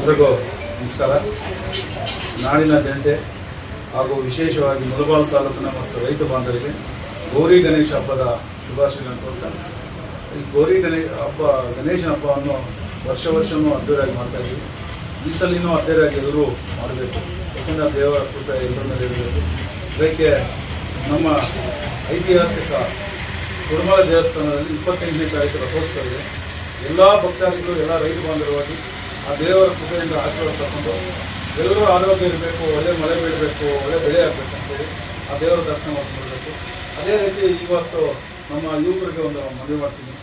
ಎಲ್ರಿಗೂ ನಮಸ್ಕಾರ. ನಾಡಿನ ಜನತೆ ಹಾಗೂ ವಿಶೇಷವಾಗಿ ಮುಳಬಾಲ್ ತಾಲೂಕಿನ ಮತ್ತು ರೈತ ಬಾಂಧವರಿಗೆ ಗೌರಿ ಗಣೇಶ ಹಬ್ಬದ ಶುಭಾಶಯಗಳನ್ನು ಕೊಡ್ತಾರೆ ಈ ಗೌರಿ ಗಣೇಶ ಹಬ್ಬ, ಗಣೇಶನ ಹಬ್ಬವನ್ನು ವರ್ಷ ವರ್ಷವೂ ಅದ್ದೂರಿಯಾಗಿ ಮಾಡ್ತಾ ಇದ್ದೀವಿ. ಈ ಸಲಿನೂ ಅದ್ದೂರಿಯಾಗಿ ಎಲ್ಲರೂ ಮಾಡಬೇಕು. ಯಾಕಂದರೆ ದೇವರ ಕೃತ ಎಲ್ಲರ ಮೇಲೆ ಇರಬೇಕು. ಅದಕ್ಕೆ ನಮ್ಮ ಐತಿಹಾಸಿಕ ಕುರುಮಲ ದೇವಸ್ಥಾನದಲ್ಲಿ ಇಪ್ಪತ್ತೆಂಟನೇ ತಾರೀಕು ರಥೋತ್ಸವ ಇದೆ. ಎಲ್ಲ ಭಕ್ತಾದಿಗಳು, ಎಲ್ಲ ರೈತ ಬಾಂಧವರಾಗಿ ಆ ದೇವರ ಕೃಪೆಯಿಂದ ಆಶೀರ್ವಾದ ತಗೊಂಡು ಎಲ್ಲರೂ ಆರೋಗ್ಯ ಇರಬೇಕು, ಒಳ್ಳೆ ಮಳೆ ಬೀಳಬೇಕು, ಒಳ್ಳೆ ಬೆಳೆ ಆಗಬೇಕು ಅಂತೇಳಿ ಆ ದೇವರ ದರ್ಶನ ಮಾಡ್ಕೊಳ್ಬೇಕು ಅದೇ ರೀತಿ ಇವತ್ತು ನಮ್ಮ ಯುವಕರಿಗೆ ಒಂದು ಮದುವೆ ಮಾಡ್ತೀನಿ.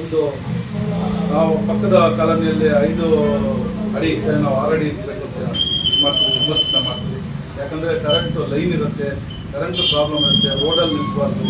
ಒಂದು, ನಾವು ಪಕ್ಕದ ಕಾಲೋನಿಯಲ್ಲಿ ಐದು ಅಡಿ ನಾವು ಆರು ಅಡಿ ಇರಬೇಕು ಅಂತ ಮಾಡ್ತೀವಿ ವಿಮರ್ಶನ ಮಾಡ್ತೀವಿ. ಯಾಕಂದರೆ ಕರೆಂಟು ಲೈನ್ ಇರುತ್ತೆ ಕರೆಂಟ್ ಪ್ರಾಬ್ಲಮ್ ಇರುತ್ತೆ ರೋಡಲ್ಲಿ ನಿಲ್ಲಿಸಬಾರ್ದು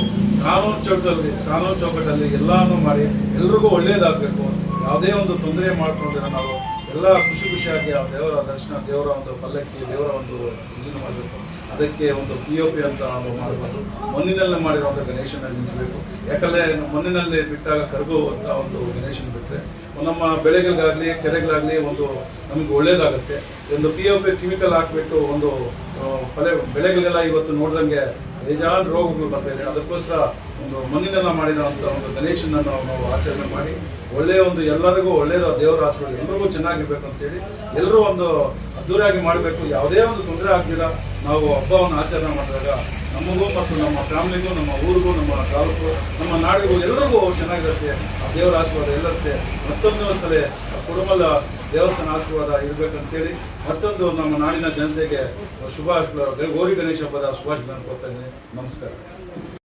ಕಾನೂನು ಚೌಕದಲ್ಲಿ ಕಾನೂನು ಚೌಕಟ್ಟಲ್ಲಿ ಎಲ್ಲನೂ ಮಾಡಿ ಎಲ್ರಿಗೂ ಒಳ್ಳೆಯದಾಗಬೇಕು ಯಾವುದೇ ಒಂದು ತೊಂದರೆ ಮಾಡ್ಕೊಂಡಿರೋ ನಾವು ಎಲ್ಲ ಖುಷಿ ಖುಷಿಯಾಗಿ ಆ ದೇವರ ದರ್ಶನ ದೇವರ ಒಂದು ಪಲ್ಲಕ್ಕಿ ದೇವರ ಒಂದು ಇದನ್ನು ಮಾಡಬೇಕು. ಅದಕ್ಕೆ ಒಂದು ಪಿ ಒ ಪಿ ಅಂತ ನಾವು ಮಾಡಬಾರ್ದು ಮಣ್ಣಿನಲ್ಲೇ ಮಾಡಿರುವಂಥ ಗಣೇಶನ ನಿಲ್ಲಿಸಬೇಕು. ಯಾಕಂದರೆ ಮಣ್ಣಿನಲ್ಲಿ ಬಿಟ್ಟಾಗ ಕರಗುವಂಥ ಒಂದು ಗಣೇಶನ ಬಿಟ್ಟರೆ ನಮ್ಮ ಬೆಳೆಗಳಿಗಾಗಲಿ, ಕೆರೆಗಳಾಗಲಿ ಒಂದು ನಮಗೆ ಒಳ್ಳೇದಾಗುತ್ತೆ. ಒಂದು ಪಿ ಒ ಪಿ ಕೆಮಿಕಲ್ ಹಾಕ್ಬಿಟ್ಟು ಒಂದು ಫಲೆ, ಬೆಳೆಗಳಿಗೆಲ್ಲ ಇವತ್ತು ನೋಡ್ದಂಗೆ ಬೇಜಾನ್ ರೋಗಗಳು ಬರ್ತಾ ಇದೆ. ಅದಕ್ಕೋಸ್ಕರ ಒಂದು ಮಣ್ಣಿನೆಲ್ಲ ಮಾಡಿದಂಥ ಒಂದು ಗಣೇಶನ ನಾವು ಆಚರಣೆ ಮಾಡಿ, ಒಳ್ಳೆಯ ಒಂದು ಎಲ್ಲರಿಗೂ ಒಳ್ಳೆಯದ ದೇವರ ಆಶೀರ್ವಾದ ಎಲ್ಲರಿಗೂ ಚೆನ್ನಾಗಿರ್ಬೇಕು ಅಂತೇಳಿ ಎಲ್ಲರೂ ಒಂದು ಅದ್ದೂರಿಯಾಗಿ ಮಾಡಬೇಕು, ಯಾವುದೇ ಒಂದು ತೊಂದರೆ ಆಗ್ದಿರ ನಾವು ಹಬ್ಬವನ್ನು ಆಚರಣೆ ಮಾಡಿದಾಗ ನಮಗೂ ಮತ್ತು ನಮ್ಮ ಫ್ಯಾಮಿಲಿಗೂ, ನಮ್ಮ ಊರಿಗೂ, ನಮ್ಮ ತಾಲೂಕು, ನಮ್ಮ ನಾಡಿಗೂ ಎಲ್ಲರಿಗೂ ಚೆನ್ನಾಗಿರುತ್ತೆ. ಆ ದೇವರ ಆಶೀರ್ವಾದ ಎಲ್ಲರುತ್ತೆ ಮತ್ತೊಂದು ಸಲ ಕುಟುಂಬದ ದೇವಸ್ಥಾನ ಆಶೀರ್ವಾದ ಇರಬೇಕಂತೇಳಿ ಮತ್ತೊಂದು ನಮ್ಮ ನಾಡಿನ ಜನತೆಗೆ ಶುಭ ಗೋರಿ ಗಣೇಶ ಹಬ್ಬದ ಶುಭಾಶಯಗಳನ್ನು ಕೊಡ್ತಾ ಇದ್ದೀನಿ. ನಮಸ್ಕಾರ.